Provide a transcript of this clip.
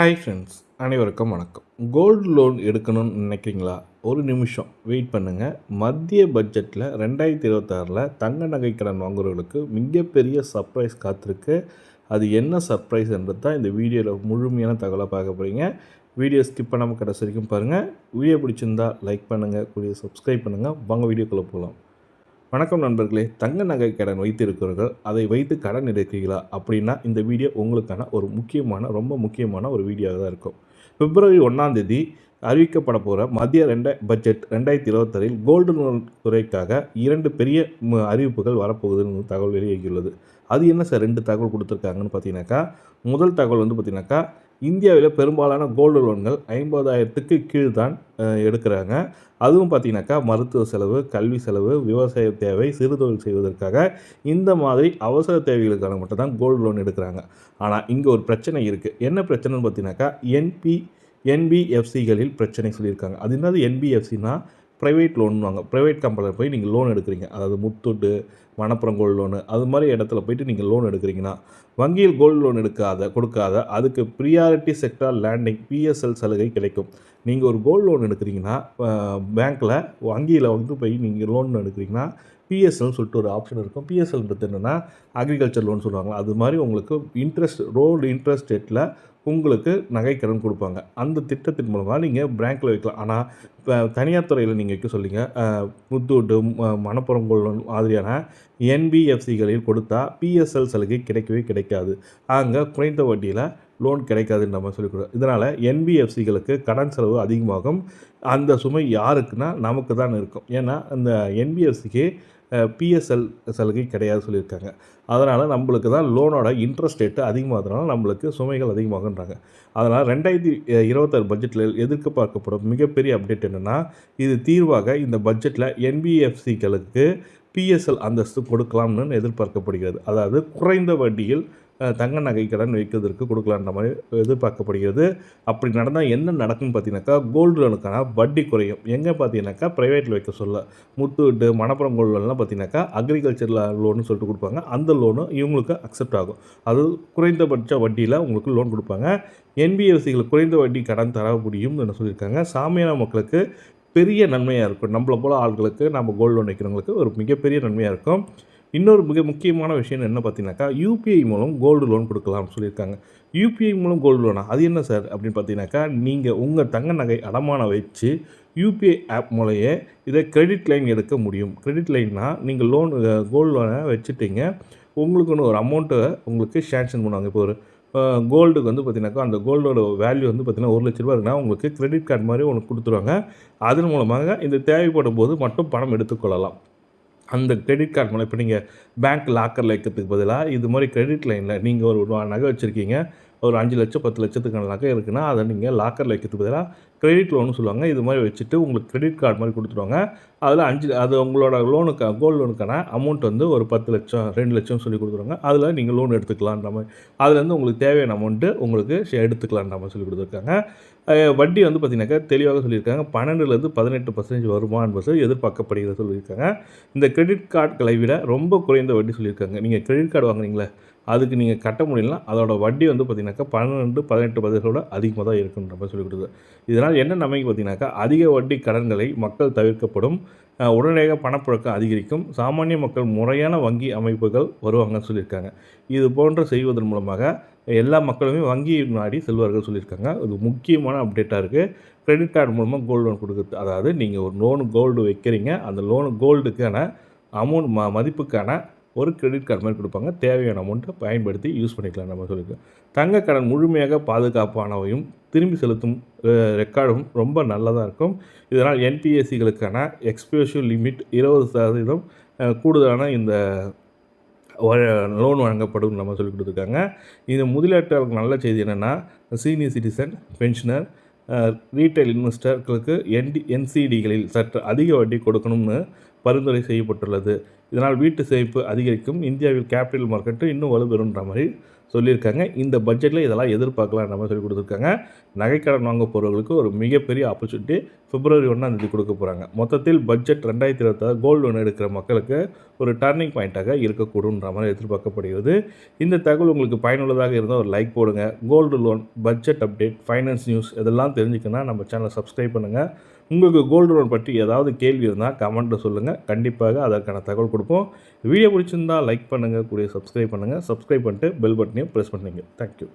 Hi friends அனைவருக்கும் வணக்கம். Gold loan எடுக்கணும்னு நினைக்கிறீங்களா? ஒரு நிமிஷம் வெயிட் பண்ணுங்கள் மத்திய பட்ஜெட்டில் ரெண்டாயிரத்தி இருபத்தாறில் தங்க நகை கடன் வாங்குறவர்களுக்கு மிகப்பெரிய சர்ப்ரைஸ் காத்திருக்கு. அது என்ன சர்ப்ரைஸ் என்றது தான் இந்த வீடியோவில் முழுமையான தகவலை பார்க்க போகிறீங்க வீடியோ ஸ்கிப் பண்ணாமல் கடைசி வரைக்கும் பாருங்கள் வீடியோ பிடிச்சிருந்தா லைக் பண்ணுங்கள் கூடிய சப்ஸ்கிரைப் பண்ணுங்கள் வாங்க வீடியோக்குள்ளே போகலாம் வணக்கம் நண்பர்களே. தங்க நகை கடன் வைத்திருக்கிறவர்கள் அதை வைத்து கடன் எடுக்கிறீர்களா அப்படின்னா இந்த வீடியோ உங்களுக்கான ஒரு முக்கியமான ரொம்ப முக்கியமான ஒரு வீடியோவாக தான் இருக்கும். பிப்ரவரி ஒன்றாம் தேதி அறிவிக்கப்பட போகிற மத்திய ரெண்ட பட்ஜெட் ரெண்டாயிரத்தி இருபத்தாறில் கோல்டு லோன் துறைக்காக இரண்டு பெரிய ம- அறிவிப்புகள் வரப்போகுதுன்னு தகவல் வெளியாகியுள்ளது. அது என்ன சார்? ரெண்டு தகவல் கொடுத்துருக்காங்கன்னு பார்த்தீங்கன்னாக்கா முதல் தகவல் வந்து பார்த்தீங்கன்னாக்கா இந்தியாவில் பெரும்பாலான கோல்டு லோன்கள் ஐம்பதாயிரத்துக்கு கீழ் தான் எடுக்கிறாங்க. அதுவும் பார்த்தீங்கன்னாக்கா மருத்துவ செலவு கல்வி செலவு விவசாய தேவை சிறுதொழில் செய்வதற்காக இந்த மாதிரி அவசர தேவைகளுக்கான மட்டும் தான் கோல்டு லோன் எடுக்கிறாங்க. ஆனால் இங்கே ஒரு பிரச்சனை இருக்குது என்ன பிரச்சனைன்னு பார்த்தீங்கன்னாக்கா என்பி என்பிஎஃப்சிகளில் பிரச்சனை சொல்லியிருக்காங்க. அது என்னது என்பிஎஃப்சினா ப்ரைவேட் லோன்வாங்க ப்ரைவேட் கம்பெனியில் போய் நீங்கள் லோன் எடுக்கிறீங்க. அதாவது முத்தூட்டு மணப்புறம் கோல்டு லோனு அது மாதிரி இடத்துல போயிட்டு நீங்கள் லோன் எடுக்கிறீங்கன்னா வங்கியில் கோல்டு லோன் எடுக்காத கொடுக்காத அதுக்கு ப்ரியாரிட்டி செக்டார் லேண்டிங் பிஎஸ்எல் சலுகை கிடைக்கும். நீங்கள் ஒரு கோல்டு லோன் எடுக்கிறீங்கன்னா பேங்க்கில் வங்கியில் வந்து போய் நீங்கள் லோன் எடுக்கிறீங்கன்னா பிஎஸ்எல்னு சொல்லிட்டு ஒரு ஆப்ஷன் இருக்கும். பிஎஸ்எல்ன்றது என்னென்னா அக்ரிகல்ச்சர் லோன் சொல்லுவாங்க அது மாதிரி உங்களுக்கு இன்ட்ரெஸ்ட் ரோல் இன்ட்ரெஸ்ட் ரேட்டில் உங்களுக்கு நகைக்கடன் கொடுப்பாங்க. அந்த திட்டத்தின் மூலமாக நீங்கள் பேங்க்கில் வைக்கலாம். ஆனால் இப்போ தனியார் துறையில் நீங்கள் வைக்க சொல்லிங்க முத்தூட்டு மணப்புறம் கோல்டு மாதிரியான என்பிஎஃப்சிகளில் கொடுத்தா பிஎஸ்எல் சலுகை கிடைக்கவே கிடைக்காது. அங்கே குறைந்த வட்டியில் லோன் கிடைக்காதுன்னு நம்ம சொல்லிக்கிறோம் இதனால் என்பிஎஃப்சிகளுக்கு கடன் செலவு அதிகமாகும். அந்த சுமை யாருக்குன்னா நமக்கு தான் இருக்கும். ஏன்னா அந்த என்பிஎஃப்சிக்கு பிஎஸ்எல் சலுகை கிடையாது சொல்லியிருக்காங்க. அதனால் நம்மளுக்கு தான் லோனோட இன்ட்ரெஸ்ட் ரேட்டு அதிகமாகிறதுனால நம்மளுக்கு சுமைகள் அதிகமாகன்றாங்க. அதனால் ரெண்டாயிரத்தி இருபத்தாறு பட்ஜெட்டில் எதிர்பார்க்கப்படும் மிகப்பெரிய அப்டேட் என்னென்னா இது தீர்வாக இந்த பட்ஜெட்டில் என்பிஎஃப்சிகளுக்கு பிஎஸ்எல் அந்தஸ்து கொடுக்கலாம்னு எதிர்பார்க்கப்படுகிறது. அதாவது குறைந்த வட்டியில் தங்க நகை கடன் வைக்கிறதுக்கு கொடுக்கலான்ற மாதிரி எதிர்பார்க்கப்படுகிறது. அப்படி நடந்தால் என்ன நடக்கும்னு பார்த்தீங்கன்னாக்கா கோல்டு லோனுக்கான வட்டி குறையும். எங்கே பார்த்தீங்கன்னாக்கா ப்ரைவேட்டில் வைக்க சொல்ல. முத்தூட்டு மணப்புறம் கோல்டு லோன்லாம் பார்த்தீங்கன்னாக்கா அக்ரிகல்ச்சர் லோன்னு சொல்லிட்டு கொடுப்பாங்க. அந்த லோனு இவங்களுக்கு அக்செப்ட் ஆகும். அது குறைந்தபட்ச வட்டியில் உங்களுக்கு லோன் கொடுப்பாங்க. என்பிஎஃப்சிகளுக்கு குறைந்த வட்டி கடன் தர முடியும்னு சொல்லியிருக்காங்க. சாமியான மக்களுக்கு பெரிய நன்மையாக இருக்கும். நம்மளை போல் ஆட்களுக்கு நம்ம கோல்டு லோன் வைக்கிறவங்களுக்கு ஒரு மிகப்பெரிய நன்மையாக இருக்கும். இன்னொரு மிக முக்கியமான விஷயம் என்ன பார்த்தீங்கன்னாக்கா யூபிஐ மூலம் கோல்டு லோன் கொடுக்கலாம்னு சொல்லியிருக்காங்க. யூபிஐ மூலம் கோல்டு லோனா அது என்ன சார்? அப்படின்னு பார்த்தீங்கன்னாக்கா நீங்கள் உங்கள் தங்க நகை அடமானம் வச்சு யூபிஐ ஆப் மூலையே இதை கிரெடிட் லைன் எடுக்க முடியும். கிரெடிட் லைன்னா நீங்கள் லோன் கோல்டு லோனை வச்சுட்டீங்க. உங்களுக்குன்னு ஒரு அமௌண்ட்டை உங்களுக்கு சேங்ஷன் பண்ணுவாங்க. இப்போ ஒரு கோல்டுக்கு வந்து பார்த்தீங்கன்னாக்கா அந்த கோல்டோட வேல்யூ வந்து பார்த்தீங்கன்னா ஒரு லட்ச ரூபா இருக்குன்னா உங்களுக்கு கிரெடிட் கார்டு மாதிரி ஒன்று கொடுத்துருவாங்க. அதன் மூலமாக இந்த தேவைப்படும் போது மட்டும் பணம் எடுத்துக்கொள்ளலாம். அந்த கிரெடிட் கார்டு மூலம் இப்போ நீங்கள் பேங்க் லாக்கரில் வைக்கிறதுக்கு பதிலாக இது மாதிரி கிரெடிட் லைனில் நீங்கள் ஒரு நகை வச்சுருக்கீங்க. ஒரு அஞ்சு லட்சம் பத்து லட்சத்துக்கான நகை இருக்குன்னா அதை நீங்கள் லாக்கரில் வைக்கிறதுக்கு பதிலாக கிரெடிட் லோன்னு சொல்லுவாங்க. இது மாதிரி வச்சுட்டு உங்களுக்கு கிரெடிட் கார்டு மாதிரி கொடுத்துருவாங்க. அதில் அஞ்சு அது உங்களோட லோனுக்கு கோல்டு லோனுக்கான அமௌண்ட் வந்து ஒரு பத்து லட்சம் ரெண்டு லட்சம் சொல்லி கொடுத்துருவாங்க. அதில் நீங்கள் லோன் எடுத்துக்கலான்ற மாதிரி. அதுலேருந்து உங்களுக்கு தேவையான அமௌண்ட்டு உங்களுக்கு எடுத்துக்கலான்ற மாதிரி சொல்லி கொடுத்துருக்காங்க. வட்டி வந்து பார்த்தீங்கன்னாக்கா தெளிவாக சொல்லியிருக்காங்க. பன்னெண்டுலேருந்து பதினெட்டு பர்சன்டேஜ் வருமா என்பது எதிர்பார்க்கப்படுகிறது சொல்லியிருக்காங்க. இந்த கிரெடிட் கார்டுகளை விட ரொம்ப குறைந்த வட்டி சொல்லியிருக்காங்க. நீங்கள் கிரெடிட் கார்டு வாங்குறீங்களே அதுக்கு நீங்கள் கட்ட முடியலனா அதோட வட்டி வந்து பார்த்தீங்கன்னாக்கா பன்னெண்டு பதினெட்டு பதினோட அதிகமாக தான் இருக்குன்ற மாதிரி சொல்லி கொடுக்குது இதனால் என்ன நன்மைக்கு பார்த்தீங்கன்னாக்கா அதிக வட்டி கடன்களை மக்கள் தவிர்க்கப்படும். உடனடியாக பணப்புழக்கம் அதிகரிக்கும். சாமானிய மக்கள் முறையான வங்கி அமைப்புகள் வருவாங்கன்னு சொல்லியிருக்காங்க. இது போன்ற செய்வதன் மூலமாக எல்லா மக்களுமே வங்கி நாடி செல்வார்கள் சொல்லியிருக்காங்க. அது முக்கியமான அப்டேட்டாக இருக்குது கிரெடிட் கார்டு மூலமாக கோல்டு லோன் கொடுக்குறது. அதாவது நீங்கள் ஒரு லோனு கோல்டு வைக்கிறீங்க. அந்த லோனு கோல்டுக்கான அமௌண்ட் ம மதிப்புக்கான ஒரு கிரெடிட் கார்டு மாதிரி கொடுப்பாங்க. தேவையான அமௌண்ட்டை பயன்படுத்தி யூஸ் பண்ணிக்கலாம் நம்ம சொல்லியிருக்கோம் தங்க கடன் முழுமையாக பாதுகாப்பானவையும் திரும்பி செலுத்தும் ரெக்கார்டும் ரொம்ப நல்லதாக இருக்கும். இதனால் என்பிஎஸ்சிகளுக்கான எக்ஸ்போஷர் லிமிட் இருபது சதவீதம் கூடுதலான இந்த லோன் வழங்கப்படும் நம்ம சொல்லி கொடுத்துருக்காங்க. இந்த முதலீட்டாளருக்கு நல்ல செய்தி என்னென்னா சீனியர் சிட்டிசன் பென்ஷனர் ரீட்டைல் இன்வெஸ்டர்களுக்கு என்டி என்சிடிகளில் சற்று அதிக வட்டி கொடுக்கணும்னு பரிந்துரை செய்யப்பட்டுள்ளது. இதனால் வீட்டு சேமிப்பு அதிகரிக்கும். இந்தியாவில் கேபிட்டல் மார்க்கெட்டு இன்னும் வலுப்பெறுன்ற மாதிரி சொல்லியிருக்காங்க. இந்த பட்ஜெட்டில் இதெல்லாம் எதிர்பார்க்கலாம் நம்ம சொல்லி கொடுத்துருக்காங்க. நகைக்கடன் வாங்க போகிறவங்களுக்கு ஒரு மிகப்பெரிய ஆப்பர்ச்சுனிட்டி பிப்ரவரி ஒன்றாம் தேதி கொடுக்க போகிறாங்க மொத்தத்தில் பட்ஜெட் ரெண்டாயிரத்தி இருபத்தாறு கோல்டு லோன் எடுக்கிற மக்களுக்கு ஒரு டர்னிங் பாயிண்ட்டாக இருக்கக்கூடும்ன்ற மாதிரி எதிர்பார்க்கப்படுகிறது. இந்த தகவல் உங்களுக்கு பயனுள்ளதாக இருந்தால் ஒரு லைக் போடுங்க. Gold loan budget update finance news இதெல்லாம் தெரிஞ்சுக்கணும்னா நம்ம சேனலை சப்ஸ்கிரைப் பண்ணுங்கள் உங்களுக்கு கோல்டு லோன் பற்றி ஏதாவது கேள்வி இருந்தால் கமெண்ட்டில் சொல்லுங்கள் கண்டிப்பாக அதற்கான தகவல் கொடுப்போம். வீடியோ பிடிச்சிருந்தால் லைக் பண்ணுங்கள் கூடிய சப்ஸ்கிரைப் பண்ணுங்கள் சப்ஸ்கிரைப் பண்ணிட்டு பெல் பட்டனையும் ப்ரெஸ் பண்ணுங்கள் தேங்க்யூ